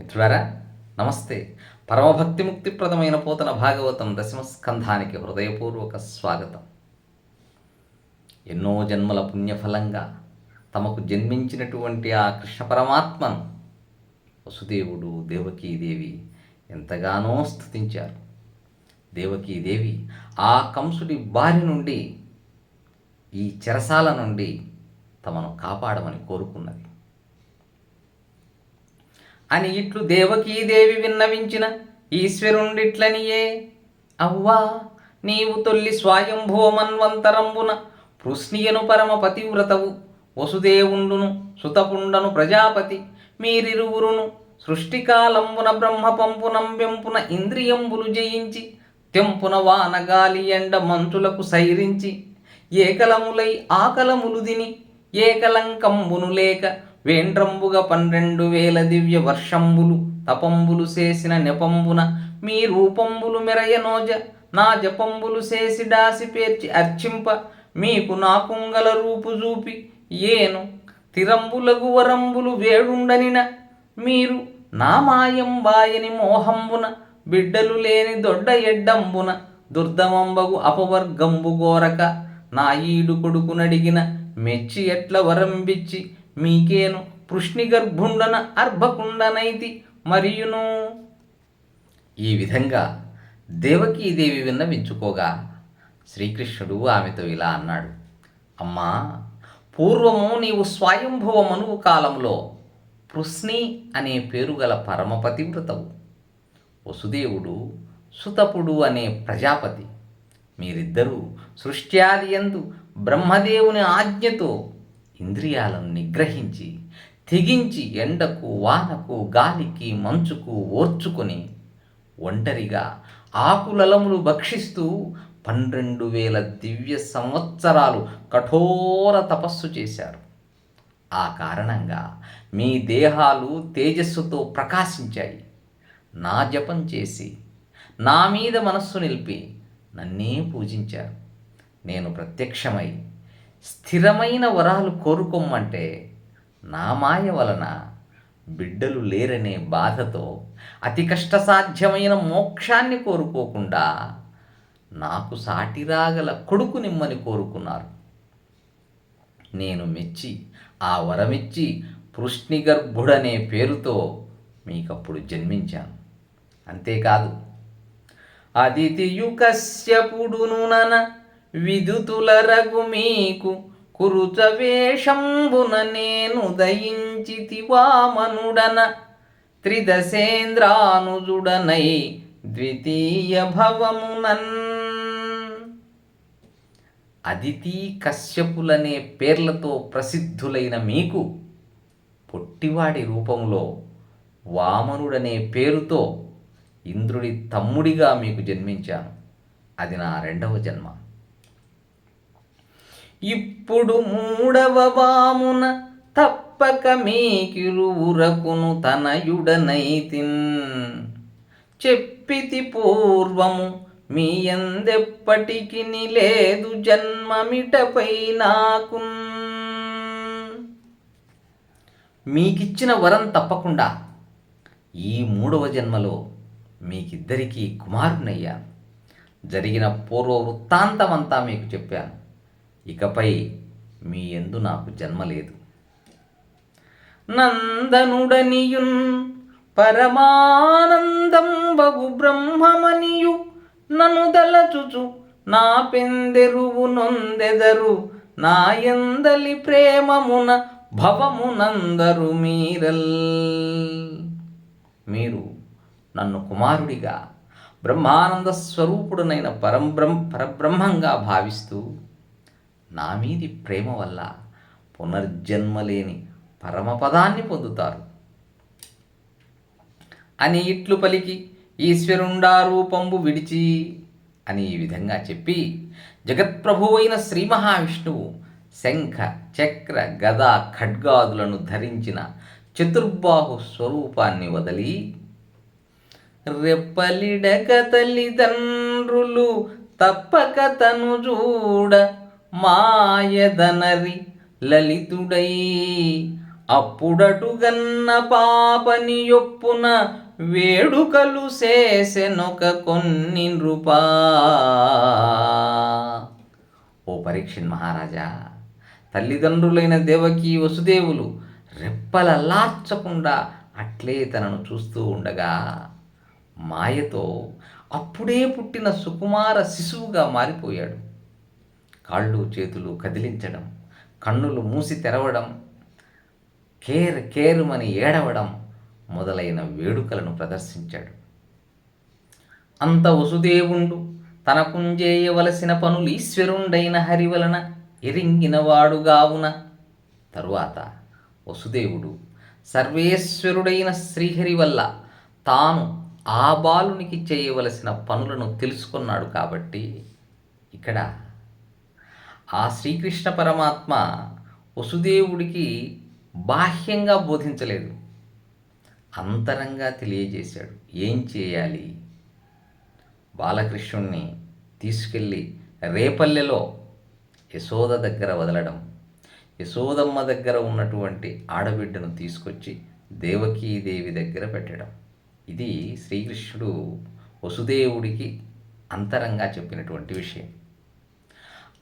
మిత్రులారా నమస్తే. పరమభక్తి ముక్తిప్రదమైన పోతన భాగవతం దశమ స్కంధానికి హృదయపూర్వక స్వాగతం. ఎన్నో జన్మల పుణ్యఫలంగా తమకు జన్మించినటువంటి ఆ కృష్ణ పరమాత్మను వసుదేవుడు దేవకీదేవి ఎంతగానో స్తుతించారు. దేవకీదేవి ఆ కంసుడి బారి నుండి ఈ చెరసాల నుండి తమను కాపాడమని కోరుకున్నది. అని ఇట్లు దేవకీదేవి విన్నవించిన ఈశ్వరుండిట్లనియే. అవ్వా నీవు తొల్లి స్వయంభూమన్వంతరంబున పృష్ణియను పరమ పతివ్రతవు. వసుదేవుండును సుతపుండను ప్రజాపతి మీరిరువురును సృష్టికాలంబున బ్రహ్మపంపునంబెంపున ఇంద్రియంబులు జయించి తెంపున వానగాలి ఎండ మంచులకు సైరించి ఏకలములై ఆకలములు దిని ఏకలంకంబును లేక వేండ్రంబుగా పన్నెండు వేల దివ్య వర్షంబులు తపంబులు చేసిన నెపంబున మీ రూపంబులు మెరయనోజ నా జపంబులు చేసి డాసి పేర్చి అర్చింప మీకు నా కుంగల రూపు చూపి ఏను. తిరంబులగు వరంబులు వేడుండనిన మీరు నా మాయం బాయని మోహంబున బిడ్డలు లేని దొడ్డ ఎడ్డంబున దుర్దమంబగు అపవర్గంబు గోరక నా ఈడు కొడుకునడిగిన మెచ్చి ఎట్ల వరంబిచ్చి మీకేను పృష్ణి గర్భుండన అర్భకుండనైతి మరియును. ఈ విధంగా దేవకీదేవి విన్నవించుకోగా శ్రీకృష్ణుడు ఆమెతో ఇలా అన్నాడు అమ్మా పూర్వము నీవు స్వయంభవ మనువు కాలంలో పృష్ణి అనే పేరు గల పరమపతివ్రతవు. వసుదేవుడు సుతపుడు అనే ప్రజాపతి. మీరిద్దరూ సృష్ట్యాది యందు బ్రహ్మదేవుని ఆజ్ఞతో ఇంద్రియాలను నిగ్రహించి తెగించి ఎండకు వానకు గాలికి మంచుకు ఓర్చుకొని ఒంటరిగా ఆకులలములు భక్షిస్తూ పన్నెండు వేల దివ్య సంవత్సరాలు కఠోర తపస్సు చేశారు. ఆ కారణంగా మీ దేహాలు తేజస్సుతో ప్రకాశించాయి. నా జపం చేసి నా మీద మనస్సు నిలిపి నన్నే పూజించారు. నేను ప్రత్యక్షమై స్థిరమైన వరాలు కోరుకోమంటే నా మాయ వలన బిడ్డలు లేరనే బాధతో అతి కష్టసాధ్యమైన మోక్షాన్ని కోరుకోకుండా నాకు సాటిరాగల కొడుకు నిమ్మని కోరుకున్నారు. నేను మెచ్చి ఆ వరమిచ్చి పృష్ణిగర్భుడనే పేరుతో మీకప్పుడు జన్మించాను. అంతేకాదు అదితియుకస్యపుడును నన విదుతుల రఘు మీకు కురుచ వేషంబున నేను దయించితి వామనుడన త్రిదశేంద్రానుజుడనై ద్వితీయ భవమునన్. అదితి కశ్యపులనే పేర్లతో ప్రసిద్ధులైన మీకు పొట్టివాడి రూపంలో వామనుడనే పేరుతో ఇంద్రుడి తమ్ముడిగా మీకు జన్మించాను. అది నా రెండవ జన్మ. ఇప్పుడు మూడవ వామున తప్పక మీకిరువురకును తనయుడనైతిన్. చెప్పితి పూర్వము మీ ఎందెప్పటికి లేదు జన్మమిటపై నాకు మీకిచ్చిన వరం తప్పకుండా ఈ మూడవ జన్మలో మీకిద్దరికీ కుమారునయ్యాను జరిగిన పూర్వ వృత్తాంతమంతా మీకు చెప్పాను. ఇకపై మీ ఎందు నాకు జన్మ లేదు. నందనుడనియున్ పరమానందం బగు బ్రహ్మమనియు నను దలచుచు నా పెందెరువు నొందెదరు నా ఎందలి ప్రేమమున భవమునందరు మీరల్. మీరు నన్ను కుమారుడిగా బ్రహ్మానంద స్వరూపుడునైన పరంబ్రహ్మ పరబ్రహ్మంగా భావిస్తూ నా మీది ప్రేమ వల్ల పునర్జన్మ లేని పరమపదాన్ని పొందుతారు. అని ఇట్లు పలికి ఈశ్వరుండా రూపంబు విడిచి అని ఈ విధంగా చెప్పి జగత్ప్రభువైన శ్రీ మహావిష్ణువు శంఖ చక్ర గద ఖడ్గాదులను ధరించిన చతుర్బాహు స్వరూపాన్ని వదలి రెప్పలిడక తల్లిదండ్రులు తప్పక తను చూడ మాయదనరి లలితుడై. అప్పుడటుగన్న పాపని యొప్పున వేడుకలు చేసెనొక కొన్ని నృపా. ఓ పరీక్షన్ మహారాజా తల్లిదండ్రులైన దేవకి వసుదేవులు రెప్పలల్లార్చకుండా అట్లే తనను చూస్తూ ఉండగా మాయతో అప్పుడే పుట్టిన సుకుమార శిశువుగా మారిపోయాడు. కాళ్ళు చేతులు కదిలించడం కన్నులు మూసి తెరవడం కేర్ కేరుమని ఏడవడం మొదలైన వేడుకలను ప్రదర్శించాడు. అంత వసుదేవుండు తనకుంజేయవలసిన పనులు ఈశ్వరుండైన హరి వలన ఎరింగినవాడుగావున. తరువాత వసుదేవుడు సర్వేశ్వరుడైన శ్రీహరి వల్ల తాను ఆ బాలునికి చేయవలసిన పనులను తెలుసుకున్నాడు కాబట్టి ఇక్కడ ఆ శ్రీకృష్ణ పరమాత్మ వసుదేవుడికి బాహ్యంగా బోధించలేదు. అంతరంగా తెలియజేశాడు. ఏం చేయాలి? బాలకృష్ణుణ్ణి తీసుకెళ్ళి రేపల్లెలో యశోద దగ్గర వదలడం యశోదమ్మ దగ్గర ఉన్నటువంటి ఆడబిడ్డను తీసుకొచ్చి దేవకీదేవి దగ్గర పెట్టడం. ఇది శ్రీకృష్ణుడు వసుదేవుడికి అంతరంగా చెప్పినటువంటి విషయం.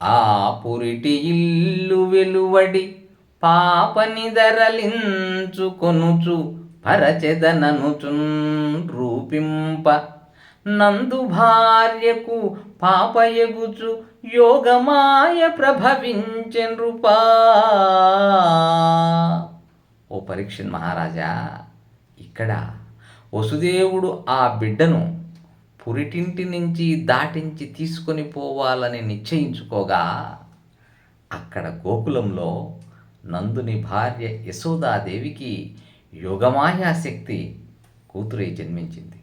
ఆ పురిటి ఇల్లు వెలువడి పాపని ధరలించుకొనుచు పరచెదననుచున్ రూపింప. నందు భార్యకు పాపయగుచు యోగమాయ ప్రభవించెనృపా ఓ పరీక్ష మహారాజా ఇక్కడ వసుదేవుడు ఆ బిడ్డను పురిటింటి నుంచి దాటించి తీసుకొని పోవాలని నిశ్చయించుకోగా అక్కడ గోకులంలో నందుని భార్య యశోదాదేవికి యోగమాయాశక్తి కూతురై జన్మించింది.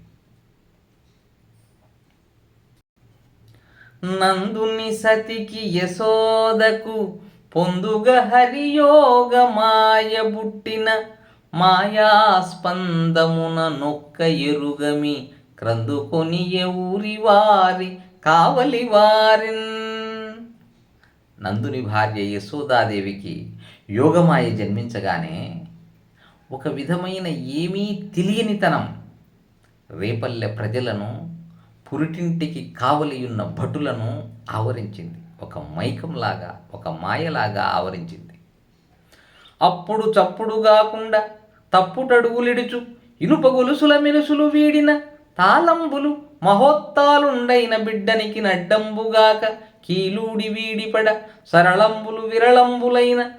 నందుని సతికి యశోదకు పొందుగ హరియోగమాయ బుట్టిన మాయాస్పందమున నొక్క ఎరుగమి క్రందుకొని ఊరి వారి కావలి వారిన్. నందుని భార్య యశోదాదేవికి యోగమాయ జన్మించగానే ఒక విధమైన ఏమీ తెలియనితనం రేపల్లె ప్రజలను పురిటింటికి కావలియున్న భటులను ఆవరించింది. ఒక మైకంలాగా ఒక మాయలాగా ఆవరించింది. అప్పుడు చప్పుడు కాకుండా తప్పుటడుగులిడుచు ఇనుప గొలుసుల మెరుసులు వీడిన తాళంబులు మహోత్తాలుండైన బిడ్డనికి నడ్డంబుగాక కీలూడి వీడిపడ సరళంబులు విరళంబులైన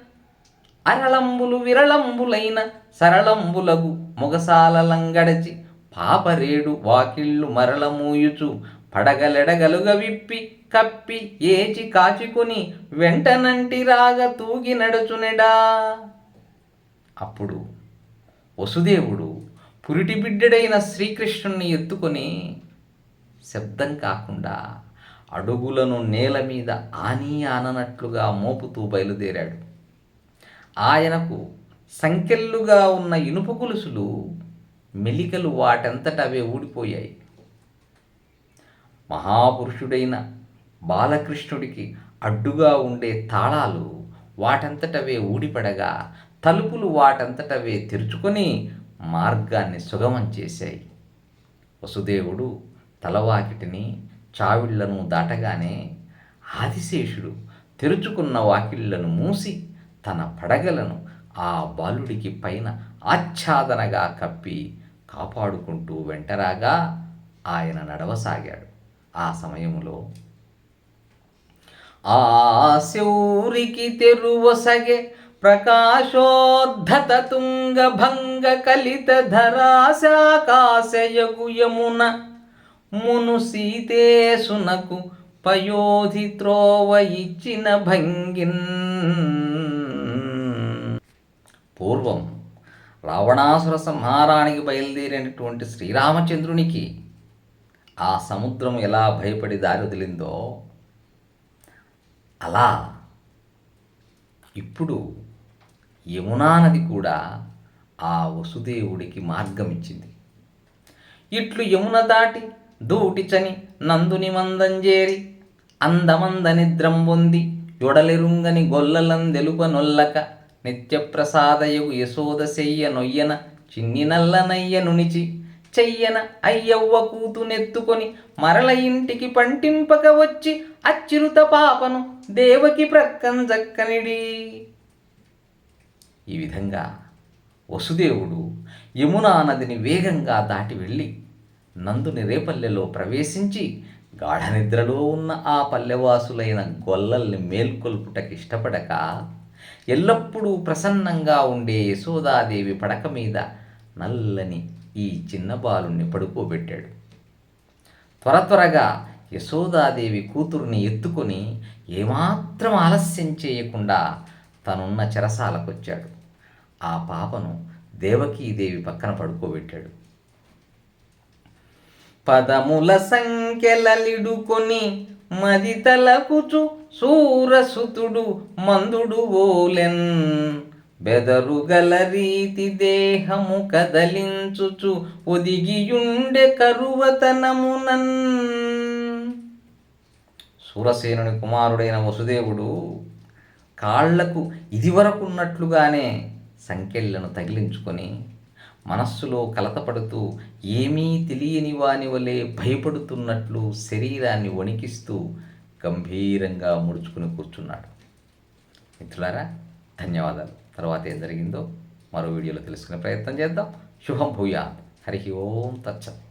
అరళంబులు విరళంబులైన సరళంబులగు మొగసాలలంగడచి పాపరేడు వాకిళ్ళు మరలమూయుచు పడగలెడగలుగ విప్పి కప్పి ఏచి కాచుకుని వెంటనంటి రాగ తూగి నడుచునెడా. అప్పుడు వసుదేవుడు పురిటి బిడ్డడైన శ్రీకృష్ణుణ్ణి ఎత్తుకొని శబ్దం కాకుండా అడుగులను నేల మీద ఆని ఆననట్లుగా మోపుతూ బయలుదేరాడు. ఆయనకు సంకెళ్ళుగా ఉన్న ఇనుప గొలుసులు మెలికలు వాటంతట అవే ఊడిపోయాయి. మహాపురుషుడైన బాలకృష్ణుడికి అడ్డుగా ఉండే తాళాలు వాటంతటవే ఊడిపడగా తలుపులు వాటంతటవే తెరుచుకొని మార్గాన్ని సుగమం చేశాయి. వసుదేవుడు తలవాకిటిని చావిళ్ళను దాటగానే ఆదిశేషుడు తెరుచుకున్న వాకిళ్ళను మూసి తన పడగలను ఆ బాలుడికి పైన ఆచ్ఛాదనగా కప్పి కాపాడుకుంటూ వెంటరాగా ఆయన నడవసాగాడు. ఆ సమయంలో ఆ శౌరికి తెరువసగే ప్రకాశోద్ధత తుంగభంగ కలిత ధరాశాకాశయగు యమున మును సీతేసునకు పయోధి త్రోవ ఇచ్చిన భంగిన్. పూర్వం రావణాసుర సంహారానికి బయలుదేరినటువంటి శ్రీరామచంద్రునికి ఆ సముద్రం ఎలా భయపడి దారిదిలిందో అలా ఇప్పుడు యమునా నది కూడా ఆ వసుదేవుడికి మార్గం ఇచ్చింది ఇట్లు యమున దాటి దూటిచని నందుని మందంజేరి అందమంద నిద్రం పొంది యొడలిరుంగని గొల్లలందెలుప నొల్లక నిత్యప్రసాదయగు యశోద శయ్య నొయ్యన చిన్ని నల్లనయ్య నునిచి చెయ్యన అయ్యవ్వ కూతునెత్తుకొని మరల ఇంటికి పంటింపక వచ్చి అచ్చిరుత పాపను దేవకి ప్రక్కం జక్కనిడి. ఈ విధంగా వసుదేవుడు యమునా నదిని వేగంగా దాటి వెళ్ళి నందుని రేపల్లెలో ప్రవేశించి గాఢనిద్రలో ఉన్న ఆ పల్లెవాసులైన గొల్లల్ని మేల్కొల్పుటకి ఇష్టపడక ఎల్లప్పుడూ ప్రసన్నంగా ఉండే యశోదాదేవి పడక మీద నల్లని ఈ చిన్న బాలుణ్ణి పడుకోబెట్టాడు. త్వర త్వరగా యశోదాదేవి కూతురుని ఎత్తుకొని ఏమాత్రం ఆలస్యం చేయకుండా తనున్న చెరసాలకొచ్చాడు. ఆ పాపను దేవకీదేవి పక్కన పడుకోబెట్టాడు. పదముల సంఖ్యలలిడుకొని మది తలకుచు సూరసుతుడు మందుడు ఓలెన్. బెదరుగల రీతి దేహము కదలించుచు ఒదిగియుండె కరువతనమునన్. సూరసేనుని కుమారుడైన వసుదేవుడు కాళ్ళకు ఇదివరకున్నట్లుగానే సంకెళ్ళను తగిలించుకొని మనస్సులో కలతపడుతూ ఏమీ తెలియని వాని వలె భయపడుతున్నట్లు శరీరాన్ని వణికిస్తూ గంభీరంగా ముడుచుకుని కూర్చున్నాడు. మిత్రులారా ధన్యవాదాలు. తర్వాత ఏం జరిగిందో మరో వీడియోలో తెలుసుకునే ప్రయత్నం చేద్దాం. శుభం భూయా హరి ఓం తచ్చత్